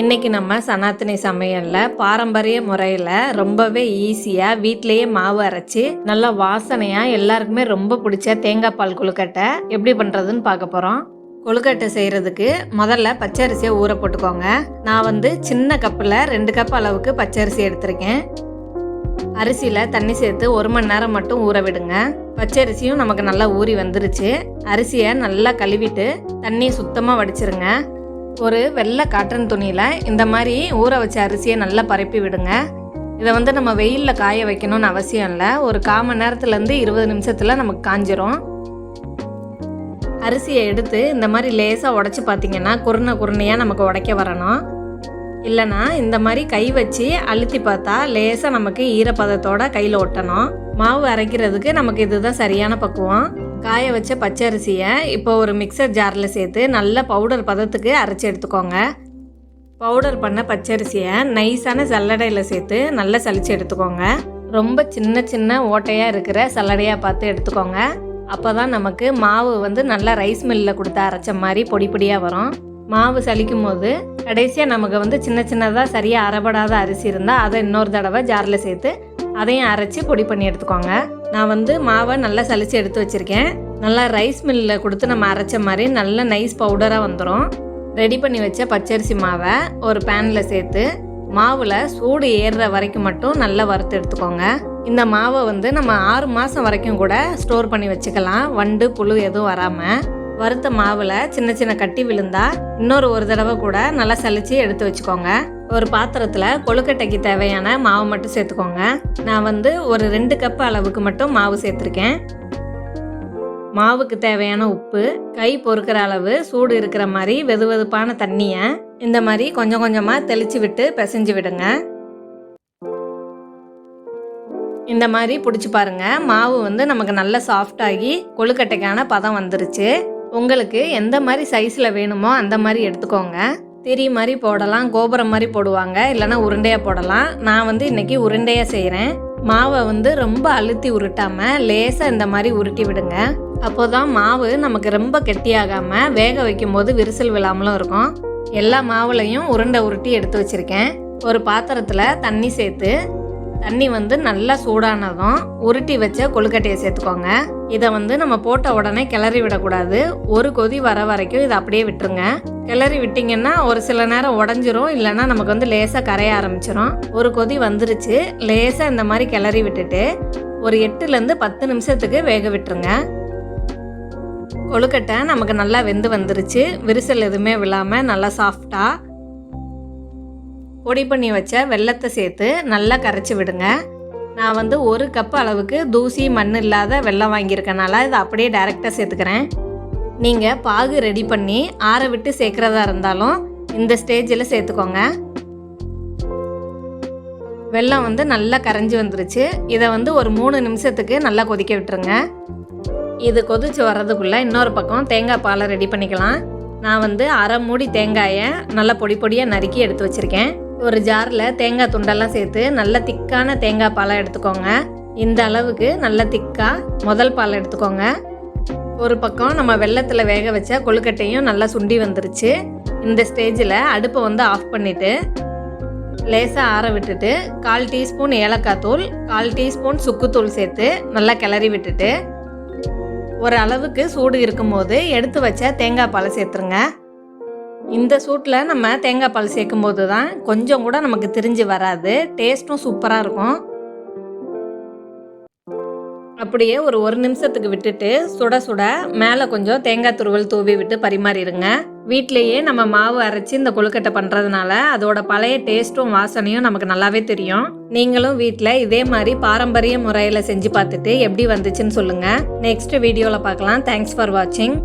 இன்றைக்கி நம்ம சனாத்தனி சமையலில் பாரம்பரிய முறையில் ரொம்பவே ஈஸியாக வீட்லேயே மாவு அரைச்சி நல்லா வாசனையாக எல்லாருக்குமே ரொம்ப பிடிச்ச தேங்காய் பால் கொழுக்கட்டை எப்படி பண்ணுறதுன்னு பார்க்க போகிறோம் கொழுக்கட்டை செய்கிறதுக்கு முதல்ல பச்சரிசியை ஊற போட்டுக்கோங்க. நான் வந்து சின்ன கப்பில் ரெண்டு கப் அளவுக்கு பச்சரிசி எடுத்திருக்கேன். அரிசியில் தண்ணி சேர்த்து ஒரு மணி நேரம் மட்டும் ஊற விடுங்க. பச்சரிசியும் நமக்கு நல்லா ஊறி வந்துருச்சு. அரிசியை நல்லா கழுவிட்டு தண்ணியை சுத்தமாக வடிச்சிருங்க. ஒரு வெள்ளை காட்டன் துணியில் இந்த மாதிரி ஊற வச்ச அரிசியை நல்லா பரப்பி விடுங்க. இதை வந்து நம்ம வெயிலில் காய வைக்கணும்னு அவசியம் இல்லை. ஒரு கால் மணி நேரத்துலேருந்து இருபது நிமிஷத்தில் நமக்கு காஞ்சிரும். அரிசியை எடுத்து இந்த மாதிரி லேசாக உடச்சி பார்த்தீங்கன்னா குருணை குருணையாக நமக்கு உடைக்க வரணும். இல்லைனா இந்த மாதிரி கை வச்சு அழுத்தி பார்த்தா லேசாக நமக்கு ஈரப்பதத்தோட கையில் ஒட்டணும். மாவு அரைக்கிறதுக்கு நமக்கு இதுதான் சரியான பக்குவம். காய வச்ச பச்சரிசியை இப்போ ஒரு மிக்சர் ஜாரில் சேர்த்து நல்ல பவுடர் பதத்துக்கு அரைச்சி எடுத்துக்கோங்க. பவுடர் பண்ண பச்சரிசியை நைஸான சல்லடையில் சேர்த்து நல்லா சளிச்சு எடுத்துக்கோங்க. ரொம்ப சின்ன சின்ன ஓட்டையாக இருக்கிற சல்லடையாக பார்த்து எடுத்துக்கோங்க. அப்போ தான் நமக்கு மாவு வந்து நல்லா ரைஸ் மில்லில் கொடுத்து அரைச்ச மாதிரி பொடி பொடியாக வரும். மாவு சலிக்கும் போது கடைசியாக நமக்கு வந்து சின்ன சின்னதாக சரியாக அரைபடாத அரிசி இருந்தால் அதை இன்னொரு தடவை ஜாரில் சேர்த்து அதையும் அரைச்சி பொடி பண்ணி எடுத்துக்கோங்க. நான் வந்து மாவை நல்லா சலிச்சு எடுத்து வச்சுருக்கேன். நல்லா ரைஸ் மில்லில் கொடுத்து நம்ம அரைச்ச மாதிரி நல்ல நைஸ் பவுடராக வந்துடும் ரெடி பண்ணி வச்ச பச்சரிசி மாவை ஒரு பேனில் சேர்த்து மாவில் சூடு ஏறுற வரைக்கும் மட்டும் நல்லா வறுத்து எடுத்துக்கோங்க. இந்த மாவை வந்து நம்ம ஆறு மாதம் வரைக்கும் கூட ஸ்டோர் பண்ணி வச்சுக்கலாம். வண்டு புழு எதுவும் வராமல் வறுத்த மாவில் சின்ன சின்ன கட்டி விழுந்தா இன்னொரு ஒரு தடவை கூட நல்லா சலிச்சு எடுத்து வச்சுக்கோங்க. ஒரு பாத்திரத்தில் கொழுக்கட்டைக்கு தேவையான மாவு மட்டும் சேர்த்துக்கோங்க. நான் வந்து ஒரு ரெண்டு கப் அளவுக்கு மட்டும் மாவு சேர்த்துருக்கேன். மாவுக்கு தேவையான உப்பு கை பொறுக்கிற அளவு சூடு இருக்கிற மாதிரி வெது வெதுப்பான தண்ணியை இந்த மாதிரி கொஞ்சம் கொஞ்சமாக தெளித்து விட்டு பிசைஞ்சு விடுங்க. இந்த மாதிரி பிடிச்சி பாருங்கள் மாவு வந்து நமக்கு நல்ல சாஃப்டாகி கொழுக்கட்டைக்கான பதம் வந்துருச்சு. உங்களுக்கு எந்த மாதிரி சைஸில் வேணுமோ அந்த மாதிரி எடுத்துக்கோங்க. திரி மாதிரி போடலாம் கோபுரம் மாதிரி போடுவாங்க. இல்லைன்னா உருண்டையாக போடலாம். நான் வந்து இன்றைக்கி உருண்டையாக செய்கிறேன் மாவை வந்து ரொம்ப அழுத்தி உருட்டாமல் லேசாக இந்த மாதிரி உருட்டி விடுங்க. அப்போதான் மாவு நமக்கு ரொம்ப கெட்டியாகாமல் வேக வைக்கும் போது விரிசல் விழாமலும் இருக்கும். எல்லா மாவுலையும் உருண்டை உருட்டி எடுத்து வச்சுருக்கேன். ஒரு பாத்திரத்தில் தண்ணி சேர்த்து தண்ணி வந்து நல்லா சூடானதும் உருட்டி வச்ச கொழுக்கட்டையை சேர்த்துக்கோங்க. இதை வந்து நம்ம போட்ட உடனே கிளறி விடக்கூடாது. ஒரு கொதி வர வரைக்கும் இதை அப்படியே விட்டுருங்க. கிளறி விட்டிங்கன்னா ஒரு சில நேரம் உடஞ்சிரும் இல்லைன்னா நமக்கு வந்து லேசாக கரைய ஆரம்பிச்சிரும். ஒரு கொதி வந்துருச்சு லேசாக இந்த மாதிரி கிளறி விட்டுட்டு ஒரு எட்டுலேருந்து பத்து நிமிஷத்துக்கு வேக விட்டுருங்க. கொழுக்கட்டை நமக்கு நல்லா வெந்து வந்துருச்சு. விரிசல் எதுவுமே விழாமல் நல்லா சாஃப்டாக பொடி பண்ணி வச்ச வெள்ளத்தை சேர்த்து நல்லா கரைச்சி விடுங்க. நான் வந்து ஒரு கப் அளவுக்கு தூசி மண் இல்லாத வெள்ளம் வாங்கியிருக்கனால இதை அப்படியே டைரெக்டாக சேர்த்துக்கிறேன். நீங்கள் பாகு ரெடி பண்ணி ஆற விட்டு சேர்க்குறதா இருந்தாலும் இந்த ஸ்டேஜில் சேர்த்துக்கோங்க. வெள்ளம் வந்து நல்லா கரைஞ்சி வந்துருச்சு. இதை வந்து ஒரு மூணு நிமிஷத்துக்கு நல்லா கொதிக்க விட்டுருங்க. இது கொதிச்சு வர்றதுக்குள்ளே இன்னொரு பக்கம் தேங்காய் பாலை ரெடி பண்ணிக்கலாம். நான் வந்து அரை மூடி தேங்காயை நல்லா பொடி பொடியாக நறுக்கி எடுத்து வச்சுருக்கேன். ஒரு ஜாரில் தேங்காய் துண்டெல்லாம் சேர்த்து நல்ல திக்கான தேங்காய் பாலை எடுத்துக்கோங்க. இந்த அளவுக்கு நல்ல திக்காக முதல் பால் எடுத்துக்கோங்க. ஒரு பக்கம் நம்ம வெள்ளத்தில் வேக வச்ச கொழுக்கட்டையும் நல்லா சுண்டி வந்துருச்சு. இந்த ஸ்டேஜில் அடுப்பை வந்து ஆஃப் பண்ணிவிட்டு லேசாக ஆற விட்டுட்டு கால் டீஸ்பூன் ஏலக்காய் தூள் கால் டீஸ்பூன் சுக்குத்தூள் சேர்த்து நல்லா கிளறி விட்டுட்டு ஒரு அளவுக்கு சூடு இருக்கும்போது எடுத்து வச்ச தேங்காய் பாலை சேர்த்துருங்க. இந்த சூட்டில் நம்ம தேங்காய் பால் சேர்க்கும் போது தான் கொஞ்சம் கூட நமக்கு திரிஞ்சு வராது. டேஸ்ட்டும் சூப்பராக இருக்கும். அப்படியே ஒரு ஒரு நிமிஷத்துக்கு விட்டுட்டு சுட சுட மேலே கொஞ்சம் தேங்காய் துருவல் தூவி விட்டு பரிமாறிடுங்க. வீட்லேயே நம்ம மாவு அரைச்சி இந்த கொழுக்கட்டை பண்ணுறதுனால அதோட பழைய டேஸ்ட்டும் வாசனையும் நமக்கு நல்லாவே தெரியும். நீங்களும் வீட்டில் இதே மாதிரி பாரம்பரிய முறையில் செஞ்சு பார்த்துட்டு எப்படி வந்துச்சுன்னு சொல்லுங்கள் நெக்ஸ்ட் வீடியோவில் பார்க்கலாம். தேங்க்ஸ் ஃபார் வாட்சிங்